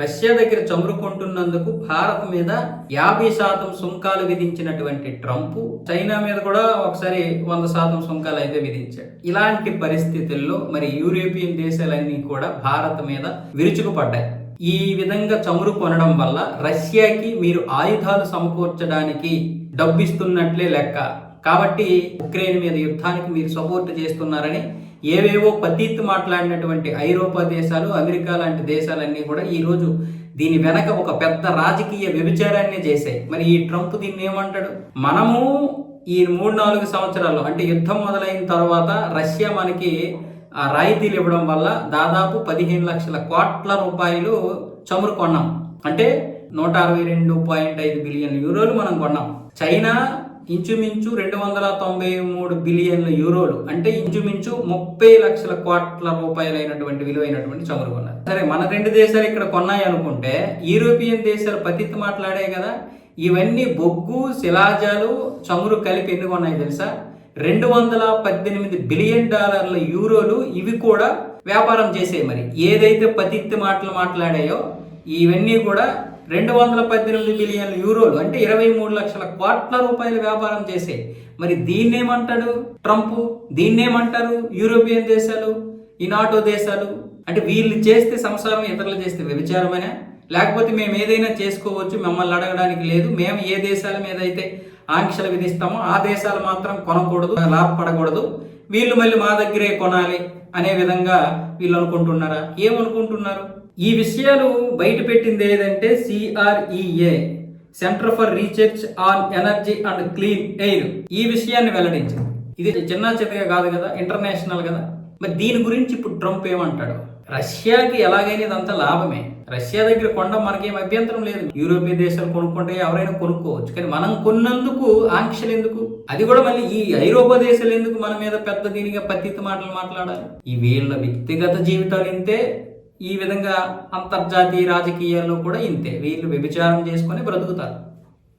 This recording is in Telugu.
రష్యా దగ్గర చమురు కొంటున్నందుకు భారత్ మీద యాభై శాతం సుంకాలు విధించినటువంటి ట్రంప్ చైనా మీద కూడా ఒకసారి వంద శాతం సుంకాలు అయితే విధించాడు. ఇలాంటి పరిస్థితుల్లో మరి యూరోపియన్ దేశాలన్నీ కూడా భారత్ మీద విరుచుకుపడ్డాయి. ఈ విధంగా చమురు కొనడం వల్ల రష్యాకి మీరు ఆయుధాలు సమకూర్చడానికి డబ్బిస్తున్నట్లే లెక్క. కాబట్టి ఉక్రెయిన్ మీద యుద్ధానికి మీరు సపోర్ట్ చేస్తున్నారని ఏవేవో పతీత్ మాట్లాడినటువంటి ఐరోపా దేశాలు అమెరికా లాంటి దేశాలన్నీ కూడా ఈరోజు దీని వెనక ఒక పెద్ద రాజకీయ వ్యభిచారాన్ని చేశాయి. మరి ఈ ట్రంప్ దీన్ని ఏమంటాడు? మనము ఈ మూడు నాలుగు సంవత్సరాల్లో అంటే యుద్ధం మొదలైన తర్వాత రష్యా మనకి ఆ రాయితీలు ఇవ్వడం వల్ల దాదాపు పదిహేను లక్షల కోట్ల రూపాయలు చమురు కొన్నాం. అంటే నూట అరవై రెండు పాయింట్ ఐదు బిలియన్ యూరోలు మనం కొన్నాం. చైనా ఇంచుమించు రెండు వందల తొంభై మూడు బిలియన్ల యూరోలు. అంటే ఇంచుమించు ముప్పై లక్షల కోట్ల రూపాయలైనటువంటి విలువైనటువంటి చమురు కొన్నారు. సరే మన రెండు దేశాలు ఇక్కడ కొన్నాయి అనుకుంటే యూరోపియన్ దేశాలు పతిత్ మాట్లాడే కదా. ఇవన్నీ బొగ్గు శిలాజాలు చమురు కలిపి ఎన్ని కొన్నాయి తెలుసా? రెండు వందల పద్దెనిమిది బిలియన్ డాలర్ల యూరోలు ఇవి కూడా వ్యాపారం చేసే మరి. ఏదైతే పతిత్తి మాటలు మాట్లాడాయో ఇవన్నీ కూడా రెండు వందల పద్దెనిమిది బిలియన్ యూరోలు అంటే ఇరవై మూడు లక్షల కోట్ల రూపాయల వ్యాపారం చేసే మరి దీన్నేమంటాడు ట్రంప్? దీన్నేమంటారు యూరోపియన్ దేశాలు? ఈ నాటో దేశాలు? అంటే వీళ్ళు చేస్తే సంసారం ఇతరులు చేస్తే వ్యభిచారమనే? లేకపోతే మేము ఏదైనా చేసుకోవచ్చు మిమ్మల్ని అడగడానికి లేదు మేము ఏ దేశాల మీద అయితే ఆంక్షలు విధిస్తామో ఆ దేశాలు మాత్రం కొనకూడదు లాభపడకూడదు. వీళ్ళు మళ్ళీ మా దగ్గరే కొనాలి అనే విధంగా వీళ్ళు అనుకుంటున్నారా? ఏమనుకుంటున్నారు? ఈ విషయాలు బయట పెట్టింది ఏదంటే CREA centre for research on energy and clean air ఈ విషయాన్ని వెల్లడించింది. ఇది చిన్న చితగా కాదు కదా ఇంటర్నేషనల్ కదా. మరి దీని గురించి ఇప్పుడు ట్రంప్ ఏమంటాడు? రష్యాకి ఎలాగైనా ఇదంతా లాభమే. రష్యా దగ్గర కొండ మనకేం అభ్యంతరం లేదు. యూరోపియన్ దేశాలు కొనుక్కుంటే ఎవరైనా కొనుక్కోవచ్చు. కానీ మనం కొన్నందుకు ఆంక్షలు ఎందుకు? అది కూడా మళ్ళీ ఈ ఐరోపా దేశాలు ఎందుకు మన మీద పెద్ద దీనిగా పత్తిత మాటలు మాట్లాడాలి? ఈ వీళ్ళ వ్యక్తిగత జీవితాలు ఇంతే ఈ విధంగా అంతర్జాతీయ రాజకీయాల్లో కూడా ఇంతే. వీళ్ళు వ్యభిచారం చేసుకొని బ్రతుకుతారు.